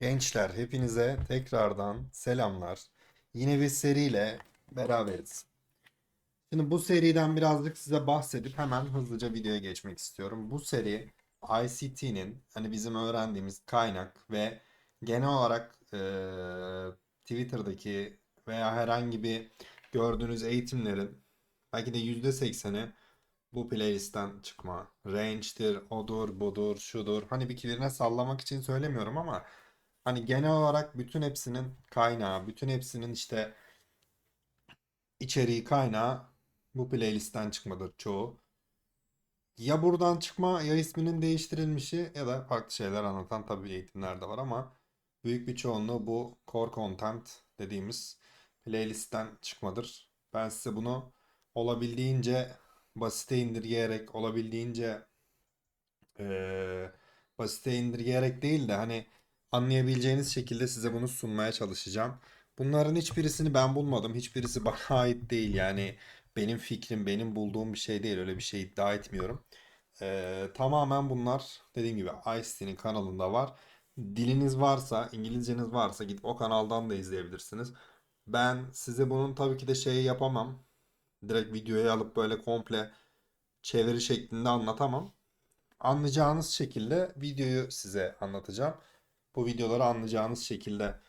Gençler hepinize tekrardan selamlar. Yine bir seriyle beraberiz. Şimdi bu seriden birazcık size bahsedip hemen hızlıca videoya geçmek istiyorum. Bu seri ICT'nin hani bizim öğrendiğimiz kaynak ve genel olarak eee, Twitter'daki veya herhangi bir gördüğünüz eğitimlerin belki de %80'i bu playlistten çıkma. Range'dir, odur, budur, şudur. Hani bir birine sallamak için söylemiyorum ama Hani genel olarak bütün hepsinin kaynağı, bütün hepsinin işte içeriği kaynağı bu playlistten çıkmadır çoğu. Ya buradan çıkma ya isminin değiştirilmişi ya da farklı şeyler anlatan tabii eğitimler de var ama büyük bir çoğunluğu bu core content dediğimiz playlistten çıkmadır. Ben size bunu olabildiğince basite indirgeyerek, olabildiğince eee basite indirgeyerek değil de hani anlayabileceğiniz şekilde size bunu sunmaya çalışacağım. Bunların hiçbirisini ben bulmadım. Hiçbirisi bana ait değil. Yani benim fikrim, benim bulduğum bir şey değil. Öyle bir şey iddia etmiyorum. Ee, tamamen bunlar dediğim gibi Ice-T'nin kanalında var. Diliniz varsa, İngilizceniz varsa gidip o kanaldan da izleyebilirsiniz. Ben size bunun tabii ki de şeyi yapamam. Direkt videoya alıp böyle komple çeviri şeklinde anlatamam. Anlayacağınız şekilde videoyu size anlatacağım. Bu videoları anlayacağınız şekilde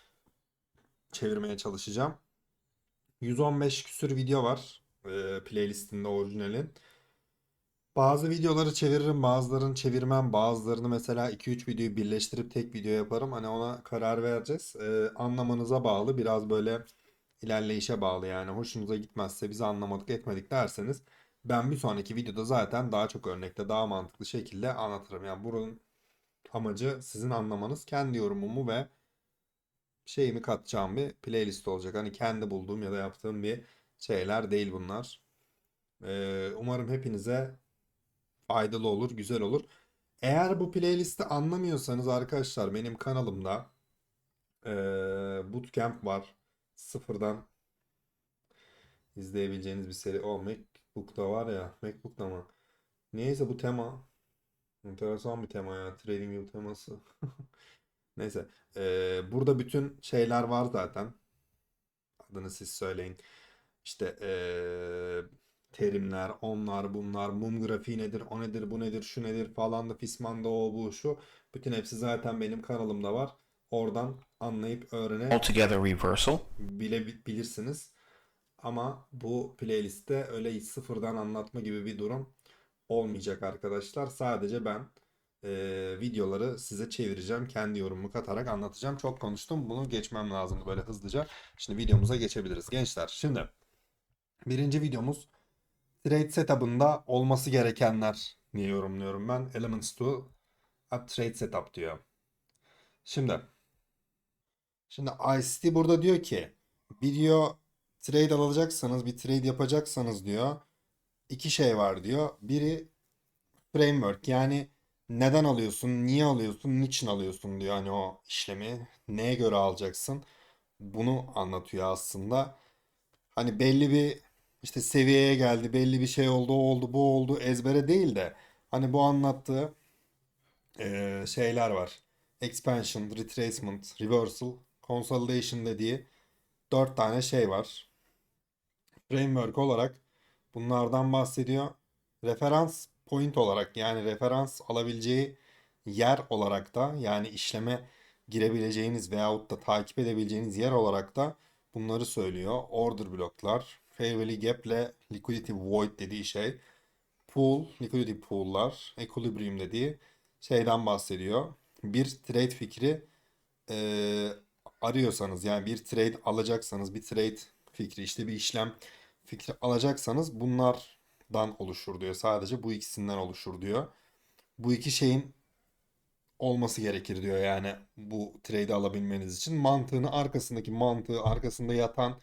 çevirmeye çalışacağım. 115 küsür video var e, playlistinde orijinalin. Bazı videoları çeviririm, bazılarını çevirmem, bazılarını mesela 2-3 videoyu birleştirip tek video yaparım. Hani ona karar vereceğiz. E, anlamanıza bağlı, biraz böyle ilerleyişe bağlı yani. Hoşunuza gitmezse bizi anlamadık etmedik derseniz ben bir sonraki videoda zaten daha çok örnekte, daha mantıklı şekilde anlatırım. Yani bunun amacı sizin anlamanız, kendi yorumumu ve şeyimi katacağım bir playlist olacak. Hani kendi bulduğum ya da yaptığım bir şeyler değil bunlar. Ee, umarım hepinize faydalı olur, güzel olur. Eğer bu playlisti anlamıyorsanız arkadaşlar benim kanalımda ee, Bootcamp var. Sıfırdan izleyebileceğiniz bir seri. O MacBook'ta var ya. MacBook'ta mı? Neyse bu tema enteresan bir tema ya. TradingView teması. Neyse. ee, burada bütün şeyler var zaten. Adını siz söyleyin. İşte ee, terimler, onlar, bunlar, mum grafiği nedir, o nedir, bu nedir, şu nedir falan da fisman da o bu şu. Bütün hepsi zaten benim kanalımda var. Oradan anlayıp öğrene altogether reversal. bile bilirsiniz. Ama bu playlistte öyle hiç sıfırdan anlatma gibi bir durum olmayacak arkadaşlar. Sadece ben e, videoları size çevireceğim. Kendi yorumumu katarak anlatacağım. Çok konuştum. Bunu geçmem lazım böyle hızlıca. Şimdi videomuza geçebiliriz. Gençler şimdi birinci videomuz trade setup'ında olması gerekenler diye yorumluyorum ben. Elements to a trade setup diyor. Şimdi Şimdi ICT burada diyor ki video trade alacaksanız bir trade yapacaksanız diyor iki şey var diyor. Biri framework yani neden alıyorsun, niye alıyorsun, niçin alıyorsun diyor hani o işlemi neye göre alacaksın bunu anlatıyor aslında. Hani belli bir işte seviyeye geldi, belli bir şey oldu, o oldu, bu oldu ezbere değil de hani bu anlattığı şeyler var. Expansion, retracement, reversal, consolidation dediği dört tane şey var. Framework olarak bunlardan bahsediyor. Referans point olarak yani referans alabileceği yer olarak da yani işleme girebileceğiniz veyahut da takip edebileceğiniz yer olarak da bunları söylüyor. Order bloklar, fair value gap ile liquidity void dediği şey, pool, liquidity pool'lar, equilibrium dediği şeyden bahsediyor. Bir trade fikri e, arıyorsanız yani bir trade alacaksanız bir trade fikri işte bir işlem fikri alacaksanız bunlardan oluşur diyor. Sadece bu ikisinden oluşur diyor. Bu iki şeyin olması gerekir diyor yani bu trade'i alabilmeniz için. Mantığını arkasındaki mantığı arkasında yatan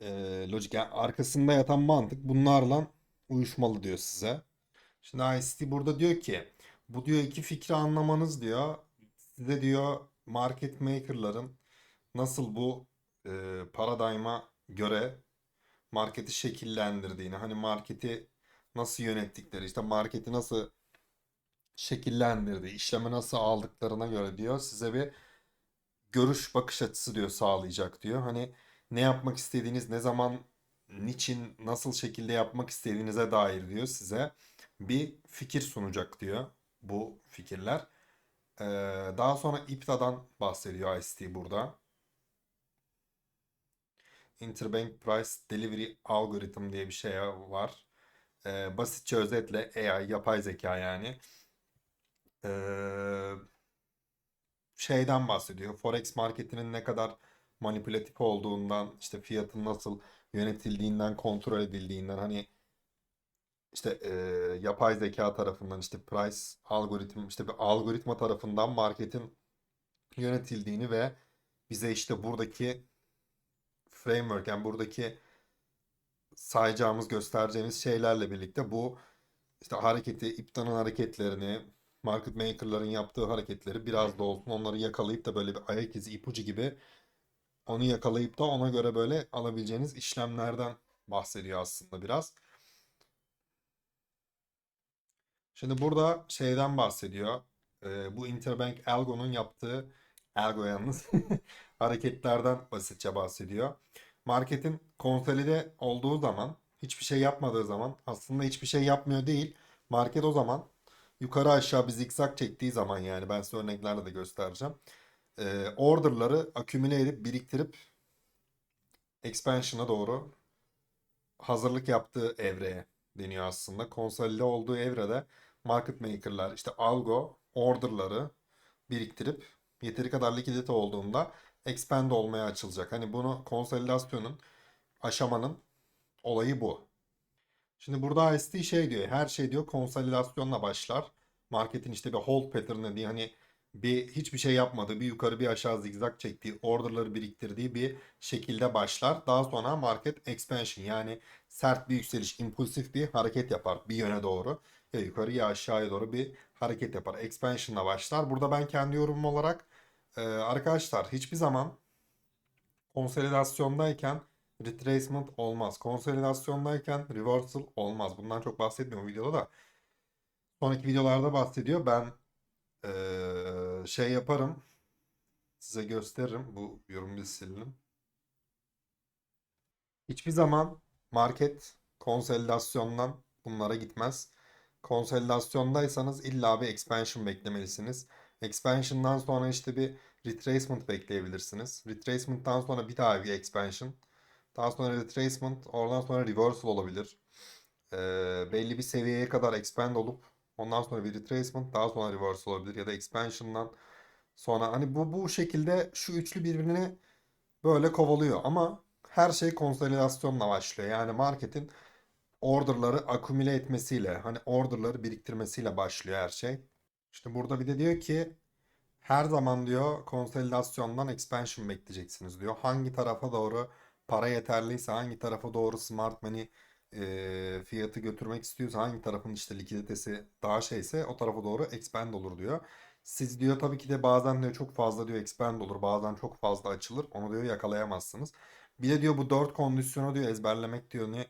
e, lojik yani arkasında yatan mantık bunlarla uyuşmalı diyor size. Şimdi ICT burada diyor ki bu diyor iki fikri anlamanız diyor. Size diyor market maker'ların nasıl bu e, paradigma göre marketi şekillendirdiğini, hani marketi nasıl yönettikleri, işte marketi nasıl şekillendirdi. İşlemi nasıl aldıklarına göre diyor size bir görüş bakış açısı diyor sağlayacak diyor. Hani ne yapmak istediğiniz, ne zaman, niçin, nasıl şekilde yapmak istediğinize dair diyor size bir fikir sunacak diyor bu fikirler. Ee, daha sonra IPTA'dan bahsediyor ICT burada. Interbank Price Delivery Algorithm diye bir şey var. Ee, basitçe özetle AI, yapay zeka yani. Ee, şeyden bahsediyor. Forex marketinin ne kadar manipülatif olduğundan, işte fiyatın nasıl yönetildiğinden, kontrol edildiğinden hani işte e, yapay zeka tarafından işte price algoritm işte bir algoritma tarafından marketin yönetildiğini ve bize işte buradaki framework yani buradaki sayacağımız göstereceğimiz şeylerle birlikte bu işte hareketi, iptanın hareketlerini, market maker'ların yaptığı hareketleri biraz da olsun onları yakalayıp da böyle bir ayak izi ipucu gibi onu yakalayıp da ona göre böyle alabileceğiniz işlemlerden bahsediyor aslında biraz. Şimdi burada şeyden bahsediyor. Ee, bu Interbank Algo'nun yaptığı Algo yalnız hareketlerden basitçe bahsediyor. Marketin konsolide olduğu zaman, hiçbir şey yapmadığı zaman aslında hiçbir şey yapmıyor değil. Market o zaman yukarı aşağı bir zikzak çektiği zaman yani ben size örneklerle de göstereceğim. Ee, orderları akümüle edip biriktirip expansion'a doğru hazırlık yaptığı evreye deniyor aslında. Konsolide olduğu evrede market maker'lar işte algo order'ları biriktirip yeteri kadar likidite olduğunda expand olmaya açılacak. Hani bunu konsolidasyonun aşamanın olayı bu. Şimdi burada IST şey diyor. Her şey diyor konsolidasyonla başlar. Marketin işte bir hold pattern'ı diye hani bir hiçbir şey yapmadığı, bir yukarı bir aşağı zigzag çektiği, orderları biriktirdiği bir şekilde başlar. Daha sonra market expansion yani sert bir yükseliş, impulsif bir hareket yapar bir yöne doğru. Ya yukarı ya aşağıya doğru bir hareket yapar. Expansion'la başlar. Burada ben kendi yorumum olarak e, arkadaşlar hiçbir zaman konsolidasyondayken retracement olmaz. Konsolidasyondayken reversal olmaz. Bundan çok bahsetmiyorum videoda da. Sonraki videolarda bahsediyor. Ben ee, şey yaparım. Size gösteririm. Bu yorum bir. Hiçbir zaman market konsolidasyondan bunlara gitmez. Konsolidasyondaysanız illa bir expansion beklemelisiniz. Expansion'dan sonra işte bir retracement bekleyebilirsiniz. Retracement'tan sonra bir daha bir expansion. Daha sonra retracement, oradan sonra reversal olabilir. Ee, belli bir seviyeye kadar expand olup ondan sonra bir retracement, daha sonra reversal olabilir ya da expansion'dan sonra hani bu bu şekilde şu üçlü birbirini böyle kovalıyor ama her şey konsolidasyonla başlıyor. Yani marketin orderları akümüle etmesiyle, hani orderları biriktirmesiyle başlıyor her şey. İşte burada bir de diyor ki her zaman diyor konsolidasyondan expansion bekleyeceksiniz diyor. Hangi tarafa doğru para yeterliyse, hangi tarafa doğru smart money e, fiyatı götürmek istiyorsa, hangi tarafın işte likiditesi daha şeyse o tarafa doğru expand olur diyor. Siz diyor tabii ki de bazen diyor çok fazla diyor expand olur, bazen çok fazla açılır. Onu diyor yakalayamazsınız. Bir de diyor bu dört kondisyonu diyor ezberlemek diyor ne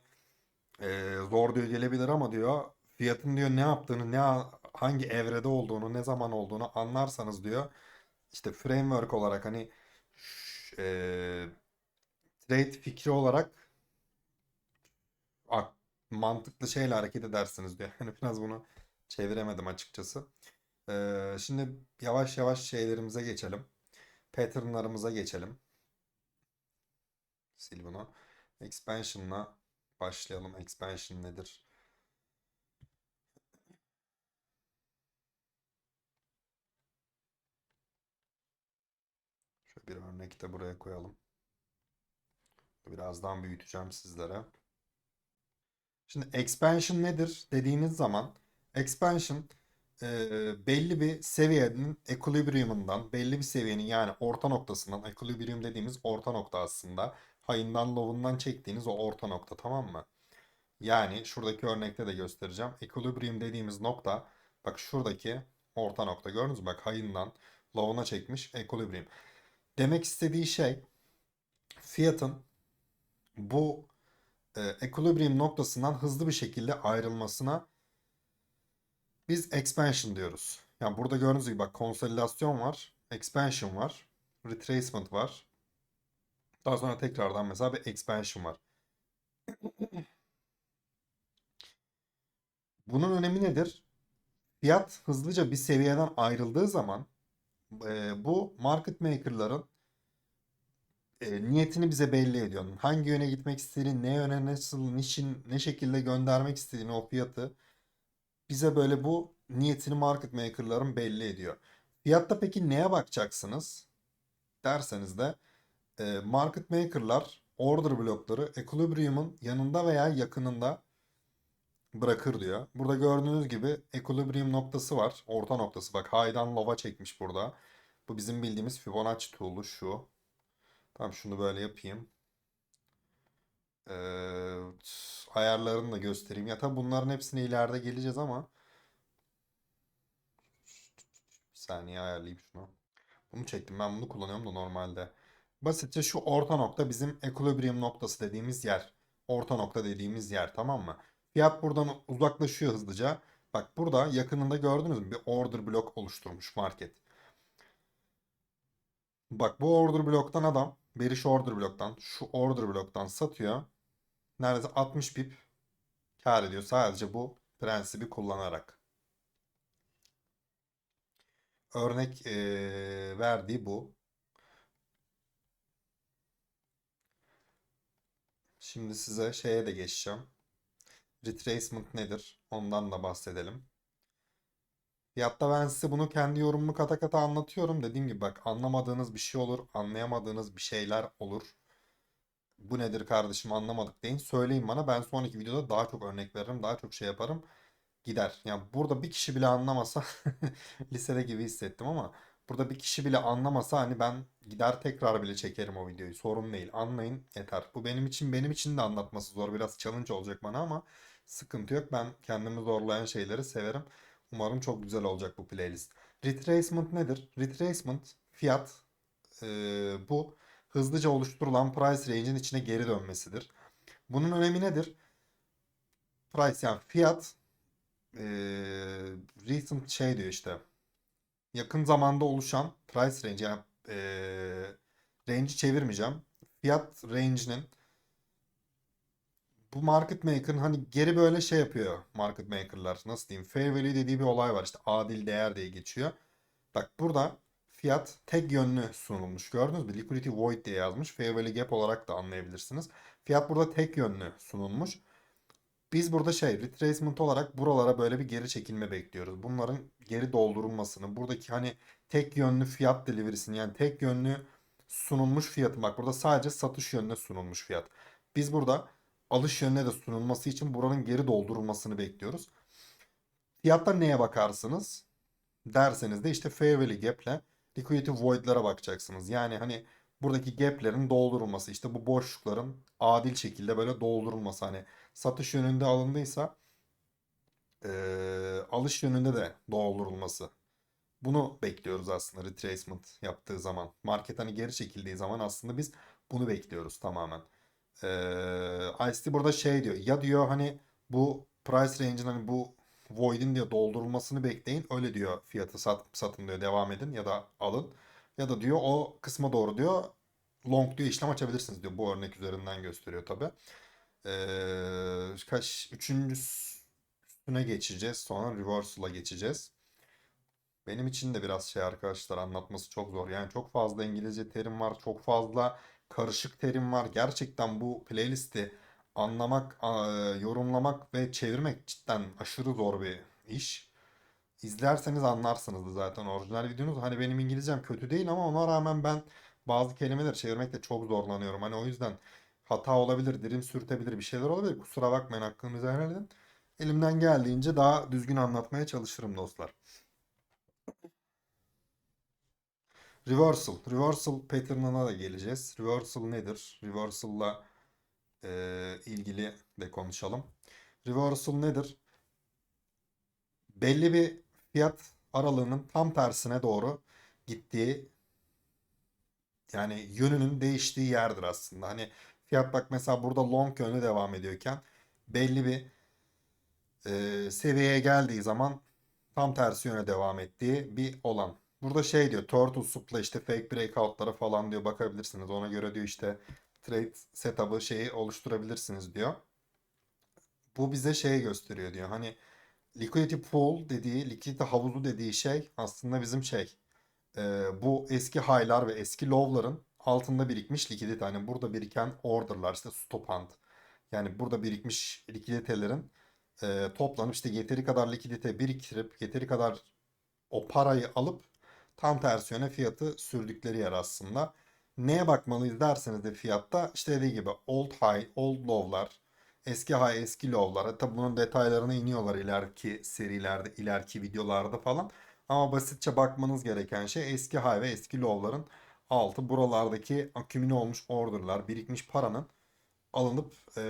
e, zor diyor gelebilir ama diyor fiyatın diyor ne yaptığını, ne hangi evrede olduğunu, ne zaman olduğunu anlarsanız diyor işte framework olarak hani e, trade fikri olarak mantıklı şeyle hareket edersiniz diyor. Hani biraz bunu çeviremedim açıkçası. Ee, şimdi yavaş yavaş şeylerimize geçelim. Patternlarımıza geçelim. Sil bunu. Expansion'la başlayalım. Expansion nedir? Şöyle bir örnek de buraya koyalım. Birazdan büyüteceğim sizlere. Şimdi expansion nedir dediğiniz zaman expansion e, belli bir seviyenin equilibrium'undan belli bir seviyenin yani orta noktasından equilibrium dediğimiz orta nokta aslında high'ından low'undan çektiğiniz o orta nokta tamam mı? Yani şuradaki örnekte de göstereceğim. Equilibrium dediğimiz nokta bak şuradaki orta nokta gördünüz mü? Bak high'ından low'una çekmiş equilibrium. Demek istediği şey fiyatın bu e, equilibrium noktasından hızlı bir şekilde ayrılmasına Biz expansion diyoruz. Yani burada gördüğünüz gibi bak konsolidasyon var, expansion var, retracement var. Daha sonra tekrardan mesela bir expansion var. Bunun önemi nedir? Fiyat hızlıca bir seviyeden ayrıldığı zaman e, bu market maker'ların e, niyetini bize belli ediyor. Hangi yöne gitmek istediğini, ne yöne nasıl, niçin, ne şekilde göndermek istediğini o fiyatı bize böyle bu niyetini market maker'ların belli ediyor. Fiyatta peki neye bakacaksınız derseniz de e, market maker'lar order blokları equilibrium'un yanında veya yakınında bırakır diyor. Burada gördüğünüz gibi equilibrium noktası var. Orta noktası. Bak high'dan low'a çekmiş burada. Bu bizim bildiğimiz Fibonacci tool'u şu. Tamam şunu böyle yapayım. Ee, ayarlarını da göstereyim. Ya tabi bunların hepsine ileride geleceğiz ama bir saniye ayarlayayım şunu. Bunu çektim. Ben bunu kullanıyorum da normalde. Basitçe şu orta nokta bizim equilibrium noktası dediğimiz yer. Orta nokta dediğimiz yer tamam mı? Fiyat buradan uzaklaşıyor hızlıca. Bak burada yakınında gördünüz mü? Bir order blok oluşturmuş market. Bak bu order bloktan adam Beriş order bloktan şu order bloktan satıyor. Neredeyse 60 pip kar ediyor sadece bu prensibi kullanarak. Örnek eee, verdiği bu. Şimdi size şeye de geçeceğim. Retracement nedir? Ondan da bahsedelim. Fiyatta ben size bunu kendi yorumumu kata kata anlatıyorum. Dediğim gibi bak anlamadığınız bir şey olur, anlayamadığınız bir şeyler olur. Bu nedir kardeşim anlamadık deyin. Söyleyin bana. Ben sonraki videoda daha çok örnek veririm, daha çok şey yaparım. Gider. Yani burada bir kişi bile anlamasa lisede gibi hissettim ama burada bir kişi bile anlamasa hani ben gider tekrar bile çekerim o videoyu. Sorun değil. Anlayın yeter. Bu benim için benim için de anlatması zor. Biraz challenge olacak bana ama sıkıntı yok. Ben kendimi zorlayan şeyleri severim. Umarım çok güzel olacak bu playlist. Retracement nedir? Retracement fiyat e, bu hızlıca oluşturulan price range'in içine geri dönmesidir. Bunun önemi nedir? Price yani fiyat e, recent şey diyor işte yakın zamanda oluşan price range yani e, range'i çevirmeyeceğim. Fiyat range'inin bu market maker'ın hani geri böyle şey yapıyor market maker'lar. Nasıl diyeyim? Fair value dediği bir olay var. işte adil değer diye geçiyor. Bak burada fiyat tek yönlü sunulmuş. Gördünüz mü? Liquidity void diye yazmış. Fair value gap olarak da anlayabilirsiniz. Fiyat burada tek yönlü sunulmuş. Biz burada şey retracement olarak buralara böyle bir geri çekilme bekliyoruz. Bunların geri doldurulmasını, buradaki hani tek yönlü fiyat delivery'sini yani tek yönlü sunulmuş fiyatı bak burada sadece satış yönüne sunulmuş fiyat. Biz burada alış yönüne de sunulması için buranın geri doldurulmasını bekliyoruz. Fiyatta neye bakarsınız? Derseniz de işte fair value gap ile liquidity void'lara bakacaksınız. Yani hani buradaki gap'lerin doldurulması işte bu boşlukların adil şekilde böyle doldurulması hani satış yönünde alındıysa eee, alış yönünde de doldurulması. Bunu bekliyoruz aslında retracement yaptığı zaman. Market hani geri çekildiği zaman aslında biz bunu bekliyoruz tamamen. Ee, Ice-T burada şey diyor. Ya diyor hani bu price range'in hani bu void'in diyor doldurulmasını bekleyin. Öyle diyor fiyatı sat, satın diyor devam edin ya da alın. Ya da diyor o kısma doğru diyor long diyor işlem açabilirsiniz diyor. Bu örnek üzerinden gösteriyor tabi. Ee, kaç üçüncüsüne geçeceğiz. Sonra reversal'a geçeceğiz. Benim için de biraz şey arkadaşlar anlatması çok zor. Yani çok fazla İngilizce terim var. Çok fazla karışık terim var. Gerçekten bu playlisti anlamak, yorumlamak ve çevirmek cidden aşırı zor bir iş. İzlerseniz anlarsınız zaten orijinal videonuz. Hani benim İngilizcem kötü değil ama ona rağmen ben bazı kelimeleri çevirmekte çok zorlanıyorum. Hani o yüzden hata olabilir, dilim sürtebilir, bir şeyler olabilir. Kusura bakmayın hakkınızı helal. Elimden geldiğince daha düzgün anlatmaya çalışırım dostlar. Reversal. Reversal pattern'ına da geleceğiz. Reversal nedir? Reversal'la e, ilgili de konuşalım. Reversal nedir? Belli bir fiyat aralığının tam tersine doğru gittiği yani yönünün değiştiği yerdir aslında. Hani fiyat bak mesela burada long yönü devam ediyorken belli bir e, seviyeye geldiği zaman tam tersi yöne devam ettiği bir olan. Burada şey diyor Turtle Soup'la işte fake breakout'lara falan diyor bakabilirsiniz. Ona göre diyor işte trade setup'ı şeyi oluşturabilirsiniz diyor. Bu bize şeyi gösteriyor diyor. Hani liquidity pool dediği, likidite havuzu dediği şey aslında bizim şey e, bu eski high'lar ve eski low'ların altında birikmiş likidite. Hani burada biriken order'lar işte stop hand. Yani burada birikmiş likiditelerin e, toplanıp işte yeteri kadar likidite biriktirip yeteri kadar o parayı alıp tam tersi yöne fiyatı sürdükleri yer aslında. Neye bakmalıyız derseniz de fiyatta işte dediği gibi old high, old low'lar, eski high, eski low'lar. Tabi bunun detaylarına iniyorlar ileriki serilerde, ileriki videolarda falan. Ama basitçe bakmanız gereken şey eski high ve eski low'ların altı. Buralardaki akümüle olmuş order'lar, birikmiş paranın alınıp e,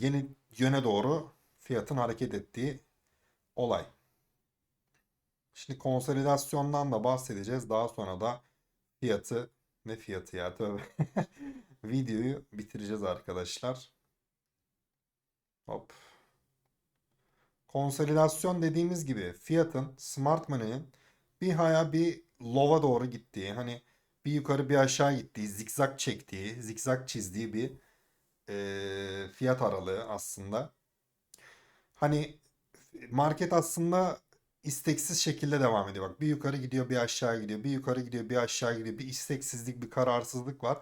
yeni yöne doğru fiyatın hareket ettiği olay. Şimdi konsolidasyondan da bahsedeceğiz. Daha sonra da fiyatı ne fiyatı ya tövbe. Videoyu bitireceğiz arkadaşlar. Hop. Konsolidasyon dediğimiz gibi fiyatın smart money'in bir haya bir low'a doğru gittiği hani bir yukarı bir aşağı gittiği zikzak çektiği zikzak çizdiği bir e, fiyat aralığı aslında. Hani market aslında isteksiz şekilde devam ediyor. Bak bir yukarı gidiyor, bir aşağı gidiyor, bir yukarı gidiyor, bir aşağı gidiyor. Bir isteksizlik, bir kararsızlık var.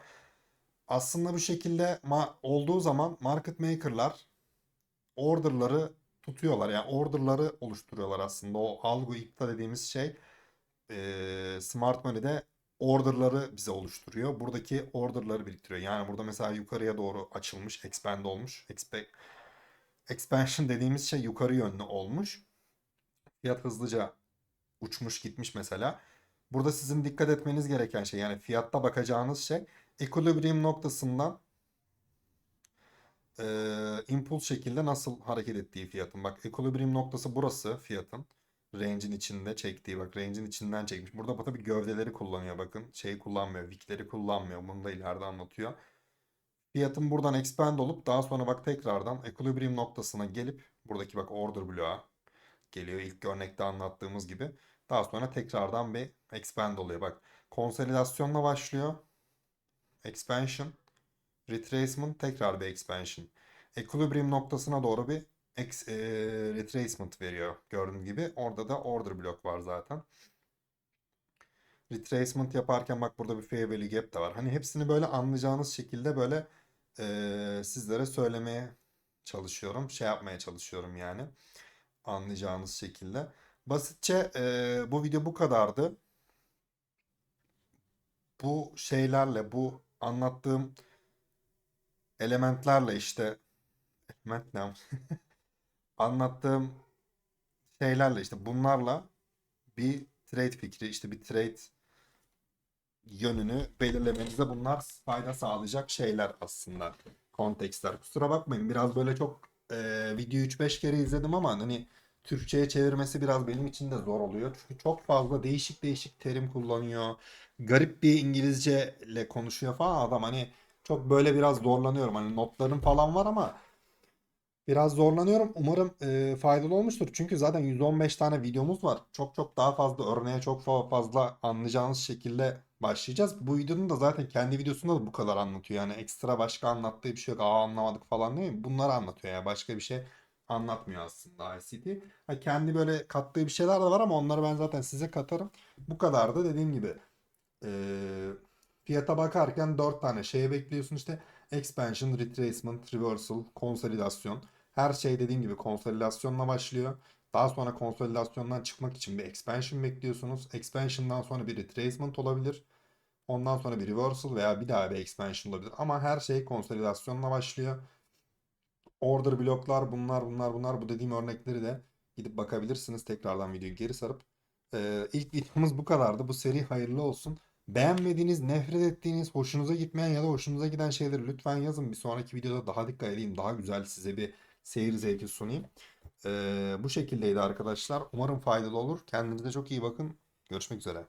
Aslında bu şekilde olduğu zaman market maker'lar order'ları tutuyorlar. Yani order'ları oluşturuyorlar aslında. O algo iptal dediğimiz şey e, Smart Money'de order'ları bize oluşturuyor. Buradaki order'ları biriktiriyor. Yani burada mesela yukarıya doğru açılmış, expand olmuş. Expe expansion dediğimiz şey yukarı yönlü olmuş. Fiyat hızlıca uçmuş gitmiş mesela. Burada sizin dikkat etmeniz gereken şey yani fiyatta bakacağınız şey equilibrium noktasından e, impuls şekilde nasıl hareket ettiği fiyatın. Bak equilibrium noktası burası fiyatın. Range'in içinde çektiği bak range'in içinden çekmiş. Burada tabii gövdeleri kullanıyor bakın. Şeyi kullanmıyor. Wick'leri kullanmıyor. Bunu da ileride anlatıyor. Fiyatın buradan expand olup daha sonra bak tekrardan equilibrium noktasına gelip buradaki bak order bloğa geliyor. İlk örnekte anlattığımız gibi. Daha sonra tekrardan bir expand oluyor. Bak konsolidasyonla başlıyor. Expansion. Retracement tekrar bir expansion. Equilibrium noktasına doğru bir ex, e, retracement veriyor. Gördüğünüz gibi orada da order block var zaten. Retracement yaparken bak burada bir fair value gap de var. Hani hepsini böyle anlayacağınız şekilde böyle e, sizlere söylemeye çalışıyorum. Şey yapmaya çalışıyorum yani. Anlayacağınız şekilde. Basitçe e, bu video bu kadardı. Bu şeylerle, bu anlattığım elementlerle işte element ne? anlattığım şeylerle işte bunlarla bir trade fikri işte bir trade yönünü belirlemenize bunlar fayda sağlayacak şeyler aslında. Kontekstler. Kusura bakmayın biraz böyle çok e, videoyu 3-5 kere izledim ama hani Türkçe'ye çevirmesi biraz benim için de zor oluyor. Çünkü çok fazla değişik değişik terim kullanıyor. Garip bir İngilizce ile konuşuyor falan adam hani çok böyle biraz zorlanıyorum. Hani notlarım falan var ama biraz zorlanıyorum. Umarım e, faydalı olmuştur. Çünkü zaten 115 tane videomuz var. Çok çok daha fazla örneğe çok fa- fazla anlayacağınız şekilde başlayacağız. Bu videonun da zaten kendi videosunda da bu kadar anlatıyor. Yani ekstra başka anlattığı bir şey yok. Aa anlamadık falan değil mi? Bunları anlatıyor yani. Başka bir şey anlatmıyor aslında ICT. Ha, kendi böyle kattığı bir şeyler de var ama onları ben zaten size katarım. Bu kadar da dediğim gibi e, fiyata bakarken 4 tane şeye bekliyorsun işte expansion, retracement, reversal, konsolidasyon. Her şey dediğim gibi konsolidasyonla başlıyor. Daha sonra konsolidasyondan çıkmak için bir expansion bekliyorsunuz. Expansion'dan sonra bir retracement olabilir. Ondan sonra bir reversal veya bir daha bir expansion olabilir. Ama her şey konsolidasyonla başlıyor. Order bloklar bunlar bunlar bunlar bu dediğim örnekleri de gidip bakabilirsiniz. Tekrardan videoyu geri sarıp. Ee, ilk videomuz bu kadardı. Bu seri hayırlı olsun. Beğenmediğiniz, nefret ettiğiniz, hoşunuza gitmeyen ya da hoşunuza giden şeyleri lütfen yazın. Bir sonraki videoda daha dikkat edeyim. Daha güzel size bir seyir zevki sunayım. Ee, bu şekildeydi arkadaşlar. Umarım faydalı olur. Kendinize çok iyi bakın. Görüşmek üzere.